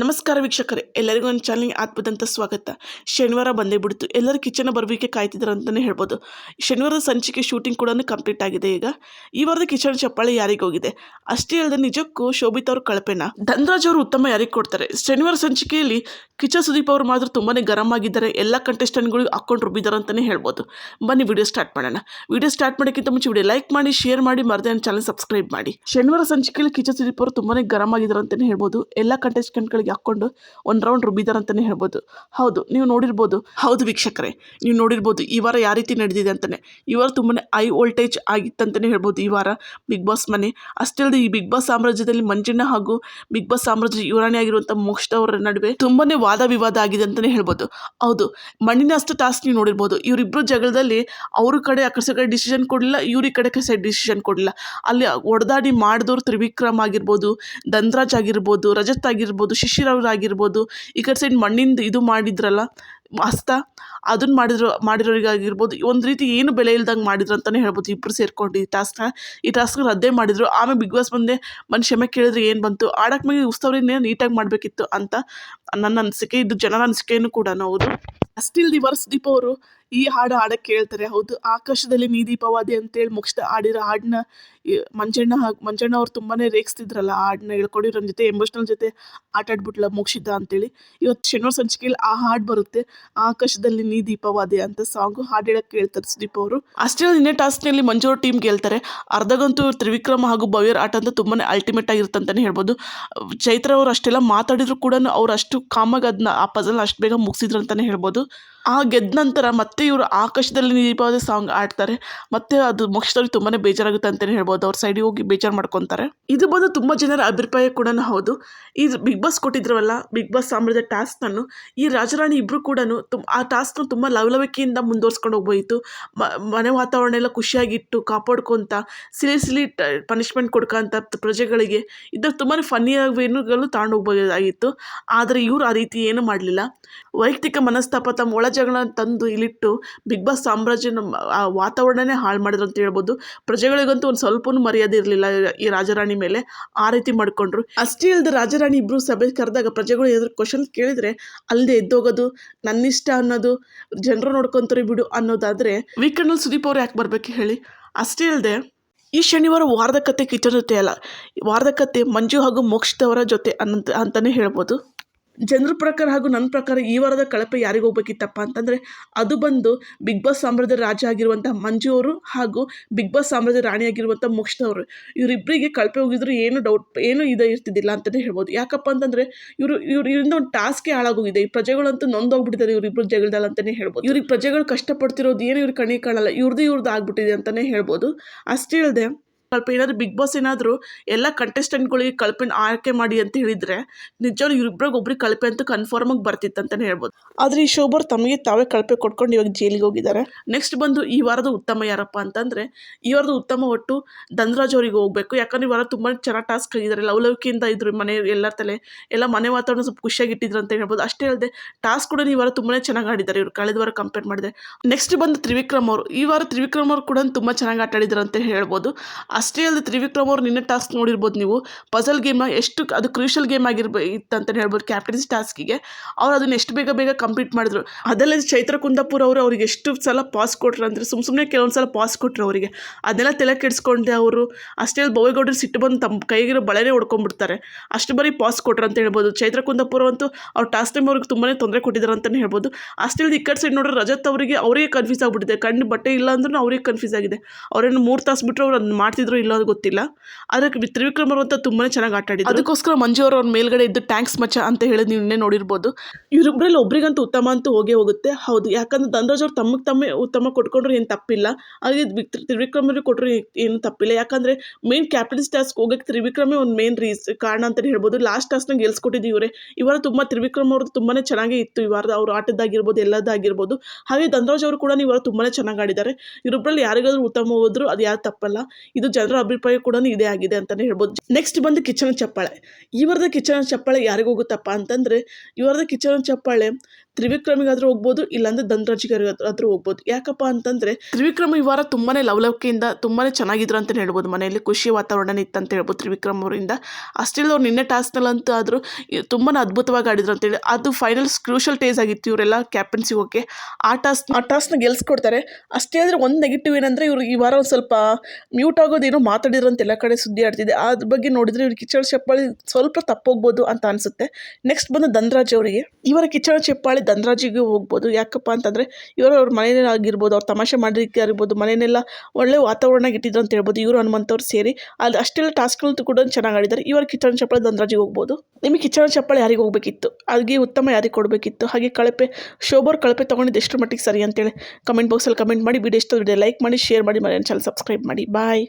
ನಮಸ್ಕಾರ ವೀಕ್ಷಕರೇ, ಎಲ್ಲರಿಗೂ ಒಂದು ಚಾನಲ್ಗೆ ಆತ್ಮದಂತ ಸ್ವಾಗತ. ಶನಿವಾರ ಬಂದೇ ಬಿಡ್ತು, ಎಲ್ಲರೂ ಕಿಚನ್ ಬರಬೇಕೆ ಕಾಯ್ತಿದ್ರು ಅಂತಲೇ ಹೇಳ್ಬೋದು. ಶನಿವಾರದ ಸಂಚಿಕೆ ಶೂಟಿಂಗ್ ಕೂಡ ಕಂಪ್ಲೀಟ್ ಆಗಿದೆ ಈಗ. ಈ ವಾರದ ಕಿಚನ್ ಚಪ್ಪಾಳೆ ಯಾರಿಗೆ ಹೋಗಿದೆ? ಅಷ್ಟೇ ಅಲ್ಲದೆ ನಿಜಕ್ಕೂ ಶೋಭಿತ್ ಅವ್ರ ಕಳಪೆನ? ಧನ್ರಾಜ್ ಅವರು ಉತ್ತಮ ಯಾರಿಗೆ ಕೊಡ್ತಾರೆ? ಶನಿವಾರ ಸಂಚಿಕೆಯಲ್ಲಿ ಕಿಚನ್ ಸುದೀಪ್ ಅವರು ಮಾತ್ರ ತುಂಬಾ ಗರಂ ಆಗಿದ್ದಾರೆ, ಎಲ್ಲ ಕಂಟೆಸ್ಟೆಂಟ್ಗಳು ಹಾಕೊಂಡು ರುಬ್ಬಿದ್ದಾರೆ ಅಂತಲೇ ಹೇಳ್ಬೋದು. ಬನ್ನಿ, ವಿಡಿಯೋ ಸ್ಟಾರ್ಟ್ ಮಾಡೋಣ. ವಿಡಿಯೋ ಸ್ಟಾರ್ಟ್ ಮಾಡೋಕ್ಕಿಂತ ಮುಂಚೆ ವಿಡಿಯೋ ಲೈಕ್ ಮಾಡಿ, ಶೇರ್ ಮಾಡಿ, ಮರದೇ ಚಾನಲ್ ಸಬ್ಸ್ಕ್ರೈಬ್ ಮಾಡಿ. ಶನಿವಾರ ಸಂಚಿಕೆಯಲ್ಲಿ ಕಿಚನ್ ಸುದೀಪ್ ಅವರು ತುಂಬಾ ಗರಂ ಆಗಿದ್ದಾರೆ ಅಂತಲೇ ಹೇಳ್ಬೋದು. ಎಲ್ಲ ಕಂಟೆಸ್ಟೆಂಟ್ಗಳಿಗೆ ಹಾಕ್ಕೊಂಡು ಒಂದು ರೌಂಡ್ ರುಬ್ಬಿದ್ದಾರೆ ಅಂತಲೇ ಹೇಳ್ಬೋದು. ಹೌದು, ನೀವು ನೋಡಿರ್ಬೋದು. ಹೌದು ವೀಕ್ಷಕರೇ, ನೀವು ನೋಡಿರ್ಬೋದು ಈ ವಾರ ಯಾವ ರೀತಿ ನಡೆದಿದೆ ಅಂತಲೇ ಈ ವಾರ ತುಂಬಾ ಹೈ ವೋಲ್ಟೇಜ್ ಆಗಿತ್ತಂತಲೇ ಹೇಳ್ಬೋದು ಈ ವಾರ ಬಿಗ್ ಬಾಸ್ ಮನೆ. ಅಷ್ಟೇ ಅಲ್ಲದೆ ಈ ಬಿಗ್ ಬಾಸ್ ಸಾಮ್ರಾಜ್ಯದಲ್ಲಿ ಮಂಜಣ್ಣ ಹಾಗೂ ಬಿಗ್ ಬಾಸ್ ಸಾಮ್ರಾಜ್ಯ ಯುವರಾಣಿ ಆಗಿರುವಂಥ ಮೋಕ್ಷ ಅವರ ನಡುವೆ ತುಂಬಾನೇ ವಾದ ವಿವಾದ ಆಗಿದೆ ಅಂತಲೇ ಹೇಳ್ಬೋದು. ಹೌದು, ಮಣ್ಣಿನ ಅಷ್ಟು ಟಾಸ್ಕ್ ನೀವು ನೋಡಿರ್ಬೋದು. ಇವರಿಬ್ಬರು ಜಗಳದಲ್ಲಿ ಅವ್ರ ಕಡೆ ಆ ಕಡೆ ಡಿಸಿಷನ್ ಕೊಡಲಿಲ್ಲ, ಇವ್ರ ಈ ಕಡೆ ಸೈಡ್ ಡಿಸಿಷನ್ ಕೊಡಲಿಲ್ಲ. ಅಲ್ಲಿ ಒಡದಾಡಿ ಮಾಡಿದವ್ರು ತ್ರಿವಿಕ್ರಮ್ ಆಗಿರ್ಬೋದು ದಂದ್ರಾಜ್ ಆಗಿರ್ಬೋದು, ರಜತ್ ಆಗಿರ್ಬೋದು ಅವ್ರು ಆಗಿರ್ಬೋದು ಈ ಕಡೆ ಸೈಡ್ ಮಣ್ಣಿಂದ ಇದು ಮಾಡಿದ್ರಲ್ಲ, ಹಸ್ತ ಅದನ್ನ ಮಾಡಿದ್ರು, ಮಾಡಿರೋರಿಗಾಗಿರ್ಬೋದು. ಒಂದು ರೀತಿ ಏನು ಬೆಲೆ ಇಲ್ದಂಗೆ ಮಾಡಿದ್ರು ಅಂತಲೇ ಹೇಳ್ಬೋದು ಇಬ್ಬರು ಸೇರ್ಕೊಂಡು ಈ ಟಾಸ್ಕ್ನ ಈ ಟಾಸ್ಕ್ ರದ್ದೇ ಮಾಡಿದ್ರು. ಆಮೇಲೆ ಬಿಗ್ ಬಾಸ್ ಬಂದೆ ಬಂದು ಕ್ಷಮೆ ಕೇಳಿದ್ರೆ ಏನು ಬಂತು? ಆಡಕ್ಕೆ ಮೇಲೆ ಉತ್ಸವನೇ ನೀಟಾಗಿ ಮಾಡಬೇಕಿತ್ತು? ಅಂತ ನನ್ನ ಅನಿಸಿಕೆ, ಇದು ಜನರ ಅನಿಸಿಕೆಯೂ ಕೂಡ ಹೌದು ಅಷ್ಟಿಲ್ದಿ ವರ್ಸ್ ದೀಪ ಅವರು ಈ ಹಾಡು ಹಾಡಕ್ಕೆ ಕೇಳ್ತಾರೆ ಹೌದು, ಆಕಾಶದಲ್ಲಿ ನೀ ದೀಪವಾದಿ ಅಂತೇಳಿ ಮುಗಿಸ್ದ ಹಾಡಿರೋ ಹಾಡನ್ನ ಮಂಜಣ್ಣ ಮಂಜಣ್ಣ ಅವ್ರು ತುಂಬಾನೇ ರೇಗಿಸ್ತಿದ್ರಲ್ಲ ಹಾಡನ್ನ ಹೇಳ್ಕೊಂಡಿರೋ ಜೊತೆ ಎಮೋಷನಲ್ ಜೊತೆ ಆಟ ಆಡ್ಬಿಟ್ಲ, ಮುಗಿಸಿದ್ದ ಅಂತೇಳಿ. ಇವತ್ತು ಶನಿವಾರ ಸಂಚಿಕೆಯಲ್ಲಿ ಆ ಹಾಡು ಬರುತ್ತೆ, ಆಕಾಶದಲ್ಲಿ ನೀ ದೀಪವಾದಿ ಅಂತ ಸಾಂಗು ಹಾಡು ಹೇಳಕ್ಕೆ ಕೇಳ್ತಾರೆ ಸುದೀಪ್ ಅವರು. ಅಷ್ಟೇ ನಿನ್ನೆ ಟಾಸ್ಕ್ನಲ್ಲಿ ಮಂಜು ಅವ್ರ ಟೀಮ್ ಗೆಲ್ತಾರೆ. ಅರ್ಧಗಂತೂ ತ್ರಿವಿಕ್ರಮ ಹಾಗೂ ಭವ್ಯರ ಆಟ ಅಂತ ತುಂಬಾ ಅಲ್ಟಿಮೇಟ್ ಆಗಿರುತ್ತೆ ಅಂತಲೇ ಹೇಳ್ಬೋದು. ಚೈತ್ರ ಅವರು ಅಷ್ಟೆಲ್ಲ ಮಾತಾಡಿದ್ರು ಕೂಡ ಅವ್ರು ಅಷ್ಟು ಕಾಮಾಗಿ ಅದನ್ನ ಆ ಪಜಲ್ನ ಅಷ್ಟು ಬೇಗ ಮುಗಿಸಿದ್ರು ಅಂತಲೇ ಹೇಳ್ಬೋದು. ಆ ಗೆದ್ದ ನಂತರ ಮತ್ತೆ ಇವರು ಆಕಾಶದಲ್ಲಿ ದೀಪಾವಳಿ ಸಾಂಗ್ ಆಡ್ತಾರೆ ಮತ್ತೆ ಅದು ಮೋಕ್ಷದಲ್ಲಿ ತುಂಬಾ ಬೇಜಾರಾಗುತ್ತೆ ಅಂತಲೇ ಹೇಳ್ಬೋದು. ಅವ್ರ ಸೈಡಿಗೆ ಹೋಗಿ ಬೇಜಾರು ಮಾಡ್ಕೊತಾರೆ. ಇದು ಬಂದು ತುಂಬ ಜನರ ಅಭಿಪ್ರಾಯ ಕೂಡ ಹೌದು. ಈ ಬಿಗ್ ಬಾಸ್ ಕೊಟ್ಟಿದ್ರವಲ್ಲ ಬಿಗ್ ಬಾಸ್ ಸಾಮ್ರಾಜ್ಯ ಟಾಸ್ಕನ್ನು ಈ ರಾಜರಾಣಿ ಇಬ್ಬರು ಕೂಡ ತುಂಬ ಆ ಟಾಸ್ಕ್ನ ತುಂಬ ಲವಲವಿಕೆಯಿಂದ ಮುಂದುವರ್ಸ್ಕೊಂಡು ಹೋಗ್ಬೋಯಿತು ಮನೆ ವಾತಾವರಣ ಎಲ್ಲ ಖುಷಿಯಾಗಿಟ್ಟು ಕಾಪಾಡ್ಕೊತ, ಸಿಲಿ ಸಿಲಿ ಪನಿಷ್ಮೆಂಟ್ ಕೊಡ್ಕೊಂತ ಪ್ರಜೆಗಳಿಗೆ ಇದ್ರ ತುಂಬಾ ಫನ್ನಿಯಾಗಿ ವೇನುಗಳು ತಗೊಂಡು ಹೋಗ್ಬೋದಾಗಿತ್ತು ಆದರೆ ಇವರು ಆ ರೀತಿ ಏನು ಮಾಡಲಿಲ್ಲ. ವೈಯಕ್ತಿಕ ಮನಸ್ತಾಪ ತಮ್ಮ ಒಳ ಜಗಳ ತಂದು ಇಲ್ಲಿಟ್ಟು ಬಿಗ್ ಬಾಸ್ ಸಾಮ್ರಾಜ್ಯನ ಆ ವಾತಾವರಣನೇ ಹಾಳು ಮಾಡಿದ್ರು ಅಂತ ಹೇಳ್ಬೋದು. ಪ್ರಜೆಗಳಿಗಂತೂ ಒಂದು ಸ್ವಲ್ಪನೂ ಮರ್ಯಾದೆ ಇರಲಿಲ್ಲ ಈ ರಾಜರಾಣಿ ಮೇಲೆ. ಆ ರೀತಿ ಮಾಡಿಕೊಂಡ್ರು. ಅಷ್ಟೇ ಇಲ್ಲದೆ ರಾಜರಾಣಿ ಇಬ್ಬರು ಸಭೆ ಕರೆದಾಗ ಪ್ರಜೆಗಳು ಏನಾದ್ರು ಕ್ವಶನ್ ಕೇಳಿದರೆ ಅಲ್ಲದೆ ಎದ್ದೋಗೋದು, ನನ್ನಿಷ್ಟ ಅನ್ನೋದು, ಜನರು ನೋಡ್ಕೊಂತಾರೆ ಬಿಡು ಅನ್ನೋದಾದರೆ ವೀಕೆಂಡಲ್ಲಿ ಸುದೀಪ್ ಅವ್ರು ಯಾಕೆ ಬರಬೇಕು ಹೇಳಿ? ಅಷ್ಟೇ ಇಲ್ಲದೆ ಈ ಶನಿವಾರ ವಾರದ ಕತೆ ಕಿಚನ್ ಜೊತೆ ಅಲ್ಲ. ವಾರದ ಕತೆ ಮಂಜು ಹಾಗೂ ಮೋಕ್ಷದವರ ಜೊತೆ ಅನ್ನಂತ ಅಂತಲೇ ಹೇಳ್ಬೋದು. ಜನರ ಪ್ರಕಾರ ಹಾಗೂ ನನ್ನ ಪ್ರಕಾರ ಈ ವಾರದ ಕಳಪೆ ಯಾರಿಗೆ ಹೋಗ್ಬೇಕಿತ್ತಪ್ಪ ಅಂತಂದರೆ ಅದು ಬಂದು ಬಿಗ್ ಬಾಸ್ ಸಾಮ್ರಾಜ್ಯದ ರಾಜ ಆಗಿರುವಂಥ ಮಂಜು ಅವರು ಹಾಗೂ ಬಿಗ್ ಬಾಸ್ ಸಾಮ್ರಾಜ್ಯ ರಾಣಿ ಆಗಿರುವಂಥ ಮುಕ್ಷ ಅವರು. ಇವರಿಬ್ಬರಿಗೆ ಕಳಪೆ ಹೋಗಿದ್ರು ಏನು ಡೌಟ್ ಏನು ಇದು ಇರ್ತಿದ್ದಿಲ್ಲ ಅಂತಲೇ ಹೇಳ್ಬೋದು. ಯಾಕಪ್ಪ ಅಂತಂದರೆ ಇವರು, ಇವ್ರು ಇವರಿಂದ ಒಂದು ಟಾಸ್ಕೇ ಹಾಳಾಗೋಗಿದೆ. ಈ ಪ್ರಜೆಗಳಂತೂ ನೊಂದೋಗ್ಬಿಟ್ಟಿದ್ದಾರೆ ಇವರಿಬ್ಬರು ಜಗಳದಲ್ಲಿ ಅಂತಲೇ ಹೇಳ್ಬೋದು. ಇವ್ರಿಗೆ ಪ್ರಜೆಗಳು ಕಷ್ಟಪಡ್ತಿರೋದು ಏನು ಇವ್ರ ಕಣ್ಣಿಗೆ ಕಾಣಲ್ಲ. ಇವ್ರದ್ದು ಇವ್ರದ್ದು ಆಗ್ಬಿಟ್ಟಿದೆ ಅಂತಲೇ ಹೇಳ್ಬೋದು. ಅಷ್ಟೇ ಇಲ್ಲದೆ ಸ್ವಲ್ಪ ಏನಾದರೂ ಬಿಗ್ ಬಾಸ್ ಏನಾದರೂ ಎಲ್ಲ ಕಂಟೆಸ್ಟೆಂಟ್ಗಳಿಗೆ ಕಳಪೆನ ಆಯ್ಕೆ ಮಾಡಿ ಅಂತ ಹೇಳಿದರೆ ನಿಜವಾಗ್ಲೂ ಇವ್ರಿಬ್ರಿಗೆ ಒಬ್ರಿಗೆ ಕಳಪೆ ಅಂತೂ ಕನ್ಫರ್ಮಾಗಿ ಬರ್ತಿತ್ತು ಅಂತಲೇ ಹೇಳ್ಬೋದು. ಆದರೆ ಈ ಶೋಭರ್ ತಮಗೆ ತಾವೇ ಕಳಪೆ ಕೊಟ್ಕೊಂಡು ಇವಾಗ ಜೈಲಿಗೆ ಹೋಗಿದ್ದಾರೆ. ನೆಕ್ಸ್ಟ್ ಬಂದು ಈ ವಾರದ ಉತ್ತಮ ಯಾರಪ್ಪ ಅಂತಂದರೆ ಈ ವಾರದ ಉತ್ತಮ ಒಟ್ಟು ಧನ್ರಾಜ್ ಅವರಿಗೆ ಹೋಗಬೇಕು. ಯಾಕಂದರೆ ಈ ವಾರ ತುಂಬ ಚೆನ್ನಾಗಿ ಟಾಸ್ಕ್ ಆಗಿದ್ದಾರೆ. ಲವಲವಿಕೆಯಿಂದ ಇದ್ರು ಮನೆ ಎಲ್ಲರ ತಲೆ ಎಲ್ಲ ಮನೆ ವಾತಾವರಣ ಸ್ವಲ್ಪ ಖುಷಿಯಾಗಿಟ್ಟಿದ್ರು ಅಂತ ಹೇಳ್ಬೋದು. ಅಷ್ಟೇ ಅಲ್ಲದೆ ಟಾಸ್ಕ್ ಕೂಡ ಈ ವಾರ ತುಂಬಾ ಚೆನ್ನಾಗಿ ಆಡಿದ್ದಾರೆ. ಇವರು ಕಳೆದ ವಾರ ಕಂಪೇರ್ ಮಾಡಿದೆ. ನೆಕ್ಸ್ಟ್ ಬಂದು ತ್ರಿವಿಕ್ರಮ್ ಅವರು. ಈ ವಾರ ತ್ರಿವಿಕ್ರಮ್ ಅವರು ಕೂಡ ತುಂಬ ಚೆನ್ನಾಗಿ ಆಟ ಆಡಿದ್ರು ಅಂತ ಹೇಳ್ಬೋದು. ಅಷ್ಟೇ ಅಲ್ಲದೆ ತ್ರಿವಿಕ್ರಮ್ ಅವ್ರು ನಿನ್ನೆ ಟಾಸ್ಕ್ ನೋಡಿರ್ಬೋದು ನೀವು. ಪಜಲ್ ಗೇಮ್ ಎಷ್ಟು ಅದು ಕ್ರೂಷಲ್ ಗೇಮ್ ಆಗಿರ್ಬೋ ಇತ್ತು ಅಂತಲೇ ಹೇಳ್ಬೋದು ಕ್ಯಾಪ್ಟನ್ಸಿ ಟಾಸ್ಕಿಗೆ ಅವ್ರು ಅದನ್ನ ಎಷ್ಟು ಬೇಗ ಬೇಗ ಕಂಪ್ಲೀಟ್ ಮಾಡಿದ್ರು. ಅದಲ್ಲದೆ ಚೈತ್ರ ಕುಂದಾಪುರ ಅವರು ಅವ್ರಿಗೆ ಎಷ್ಟು ಸಲ ಪಾಸ್ ಕೊಟ್ರು ಅಂದರೆ ಸುಮ್ಮ ಸುಮ್ಮನೆ ಕೆಲವೊಂದು ಸಲ ಪಾಸ್ ಕೊಟ್ಟರು ಅವರಿಗೆ. ಅದನ್ನೆಲ್ಲ ತಲೆ ಕೆಡಿಸ್ಕೊಂಡೆ ಅವರು. ಅಷ್ಟೇ ಅಲ್ಲಿ ಬೊವೇಗೌಡರು ಸಿಟ್ಟು ಬಂದು ತಮ್ಮ ಕೈಗಿರೋ ಬಳೆನೇ ಹೊಡ್ಕೊಂಡ್ಬಿಡ್ತಾರೆ. ಅಷ್ಟು ಬರೀ ಪಾಸ್ ಕೊಟ್ರು ಅಂತ ಹೇಳ್ಬೋದು. ಚೈತ್ರ ಕುಂದಾಪುರ ಅಂತೂ ಅವ್ರು ಟಾಸ್ ಟೈಮ್ ಅವ್ರಿಗೆ ತುಂಬಾ ತೊಂದರೆ ಕೊಟ್ಟಿದ್ದಾರೆ ಅಂತಲೇ ಹೇಳ್ಬೋದು. ಅಷ್ಟೇ ಈ ಸೈಡ್ ನೋಡ್ರೆ ರಜತ್ ಅವರಿಗೆ ಅವರಿಗೆ ಕನ್ಫ್ಯೂಸ್ ಆಗಿಬಿಟ್ಟಿದೆ. ಕಣ್ಣು ಬಟ್ಟೆ ಇಲ್ಲ ಅಂದ್ರೂ ಅವ್ರಿಗೆ ಕನ್ಫ್ಯೂಸ್ ಆಗಿದೆ. ಅವ್ರೇನು ಮೂರು ತಾಸು ಬಿಟ್ಟರು ಅವ್ರು ಅದನ್ನ ಮಾಡ್ತಿದ್ರು ಇಲ್ಲ ಅದು ಗೊತ್ತಿಲ್ಲ. ಆದರೆ ತ್ರಿವಿಕ್ರಮ್ ಅಂತ ತುಂಬಾ ಚೆನ್ನಾಗಿ ಆಟ ಆಡಿದ್ರು. ಅದಕ್ಕೋಸ್ಕರ ಮಂಜು ಅವರು ಅವ್ರ ಮೇಲ್ಗಡೆ ಇದ್ದು ಟ್ಯಾಂಕ್ಸ್ ಮಚ್ಚ ಅಂತ ಹೇಳಿದ್ ನಿನ್ನೆ ನೋಡಿರ್ಬೋದು. ಇವರಿಬ್ಬರಲ್ಲಿ ಒಬ್ರಿಗಂತೂ ಉತ್ತಮ ಅಂತೂ ಹೋಗೇ ಹೋಗುತ್ತೆ. ಹೌದು ಯಾಕಂದ್ರೆ ಧನರಾಜ್ ಅವ್ರು ತಮಗೆ ತಮ್ಮ ಉತ್ತಮ ಕೊಟ್ಕೊಂಡ್ರು ಏನು ತಪ್ಪಿಲ್ಲ. ಹಾಗೆ ತ್ರಿವಿಕ್ರಮ್ ಅವ್ರಿಗೆ ಕೊಟ್ಟರು ಏನು ತಪ್ಪಿಲ್ಲ. ಯಾಕಂದ್ರೆ ಮೇನ್ ಕ್ಯಾಪ್ಟನ್ಸ್ ಟಾಸ್ಕ್ ಹೋಗಕ್ಕೆ ತ್ರಿವಿಕ್ರಮೇ ಒಂದು ಮೇನ್ ರೀಸ್ ಕಾರಣ ಅಂತಲೇ ಹೇಳ್ಬೋದು. ಲಾಸ್ಟ್ ಟಾಸ್ಕ್ನ ಗೆಲ್ಸ್ಕೊಟ್ಟಿದ್ದು ಇವರೇ. ಇವರ ತುಂಬ ತ್ರಿವಿಕ್ರಮ್ ಅವ್ರದ್ದು ತುಂಬಾ ಚೆನ್ನಾಗೇ ಇತ್ತು. ಈ ವಾರದ ಅವ್ರ ಆಟದ್ದಾಗಿರ್ಬೋದು ಎಲ್ಲದಾಗಿರ್ಬೋದು ಹಾಗೆ ಧನರಾಜ್ ಅವರು ಕೂಡ ಇವರು ತುಂಬಾ ಚೆನ್ನಾಗಿ ಆಡಿದ್ದಾರೆ. ಇವರೊಬ್ಬರಲ್ಲಿ ಯಾರಿಗಾದ್ರೂ ಉತ್ತಮ ಹೋದ್ರು ಅದು ಯಾರು ತಪ್ಪಲ್ಲ. ಇದು ಜನರ ಅಭಿಪ್ರಾಯ ಕೂಡ ಇದೇ ಆಗಿದೆ ಅಂತಲೇ ಹೇಳ್ಬೋದು. ನೆಕ್ಸ್ಟ್ ಬಂದು ಕಿಚನ್ ಚಪ್ಪಾಳೆ. ಈ ವಾರದ ಕಿಚನ್ ಚಪ್ಪಾಳೆ ಯಾರಿಗೂ ಹೋಗುತ್ತಪ್ಪ ಅಂತಂದರೆ ಈ ವಾರದ ಕಿಚನ್ ಚಪ್ಪಾಳೆ ತ್ರಿವಿಕ್ರಮಿಗಾದರೂ ಹೋಗ್ಬೋದು, ಇಲ್ಲಾಂದ್ರೆ ಧನರಾಜಿಗಾದ್ರೂ ಹೋಗ್ಬೋದು. ಯಾಕಪ್ಪ ಅಂತಂದರೆ, ತ್ರಿವಿಕ್ರಮ ಈ ವಾರ ತುಂಬಾ ಲವಲವಿಕೆಯಿಂದ ತುಂಬಾ ಚೆನ್ನಾಗಿದ್ರು ಅಂತಲೇ ಹೇಳ್ಬೋದು. ಮನೆಯಲ್ಲಿ ಖುಷಿ ವಾತಾವರಣ ಇತ್ತು ಅಂತ ಹೇಳ್ಬೋದು ತ್ರಿವಿಕ್ರಮ್ ಅವರಿಂದ. ಅಷ್ಟಿಲ್ಲ ಅವ್ರು ನಿನ್ನೆ ಟಾಸ್ಕ್ನಲ್ಲಂತೂ ಆದರೂ ತುಂಬಾ ಅದ್ಭುತವಾಗಿ ಆಡಿದ್ರು ಅಂತೇಳಿ. ಅದು ಫೈನಲ್ ಕ್ರೂಷಲ್ ಟೇಸ್ ಆಗಿತ್ತು ಇವರೆಲ್ಲ ಕ್ಯಾಪ್ಟನ್ಸಿ ಹೋಗಿ ಆ ಟಾಸ್ಕ್ ಆ ಟಾಸ್ಕ್ನ ಗೆಲ್ಸ್ಕೊಡ್ತಾರೆ. ಅಷ್ಟೇ ಆದರೆ ಒಂದು ನೆಗೆಟಿವ್ ಏನಂದರೆ ಇವರು ಈ ವಾರ ಒಂದು ಸ್ವಲ್ಪ ಮ್ಯೂಟ್ ಆಗೋದೇನೋ ಮಾತಾಡಿದ್ರು ಅಂತ ಎಲ್ಲ ಕಡೆ ಸುದ್ದಿ ಆಡ್ತಿದೆ ಅದ್ರ ಬಗ್ಗೆ ನೋಡಿದರೆ ಇವ್ರು ಕಿಚ್ಚಳ ಚಪ್ಪಾಳಿ ಸ್ವಲ್ಪ ತಪ್ಪೋಗ್ಬೋದು ಅಂತ ಅನಿಸುತ್ತೆ. ನೆಕ್ಸ್ಟ್ ಬಂದು ಧನರಾಜ್ ಅವರಿಗೆ. ಇವರ ಕಿಚ್ಚಳ ಚಪ್ಪಾಳಿ ಧನರಾಜಿಗೆ ಹೋಗ್ಬೋದು. ಯಾಕಪ್ಪ ಅಂತಂದರೆ ಇವರು ಅವ್ರ ಮನೆಯಲ್ಲೇ ಆಗಿರ್ಬೋದು, ಅವ್ರು ತಮಾಷೆ ಮಾಡಲಿಕ್ಕೆ ಆಗಿರ್ಬೋದು ಮನೆಯನ್ನೆಲ್ಲ ಒಳ್ಳೆ ವಾತಾವರಣ ಇಟ್ಟಿದ್ರು ಅಂತ ಹೇಳ್ಬೋದು. ಇವರು ಹನುಮಂತವ್ರು ಸೇರಿ ಅಲ್ಲಿ ಅಷ್ಟೆಲ್ಲ ಟಾಸ್ಕ್ಗಳು ಕೂಡ ಚೆನ್ನಾಗಿ ಆಡಿದ್ದಾರೆ. ಇವರ ಕಿಚ್ಚಳ ಚಪ್ಪಾಳಿ ಧನರಾಜಿಗೆ ಹೋಗ್ಬೋದು. ನಿಮಗೆ ಕಿಚ್ಚಳ ಚಪ್ಪಾಳಿ ಯಾರಿಗೆ ಹೋಗ್ಬೇಕಿತ್ತು? ಅಲ್ಲಿಗೆ ಉತ್ತಮ ಯಾರಿಗೆ ಕೊಡಬೇಕಿತ್ತು? ಹಾಗೆ ಕಳಪೆ, ಶೋಭರ್ ಕಳಪೆ ತೊಗೊಂಡಿದ್ದು ಎಷ್ಟು ಮಟ್ಟಿಗೆ ಸರಿ ಅಂತೇಳಿ ಕಮೆಂಟ್ ಬಾಕ್ಸಲ್ಲಿ ಕಮೆಂಟ್ ಮಾಡಿ. ವಿಡಿಯೋ ಇಷ್ಟ ಲೈಕ್ ಮಾಡಿ, ಶೇರ್ ಮಾಡಿ ಮನೆ ಚಾನಲ್ ಸಬ್ಸ್ಕ್ರೈಬ್ ಮಾಡಿ. ಬಾಯ್.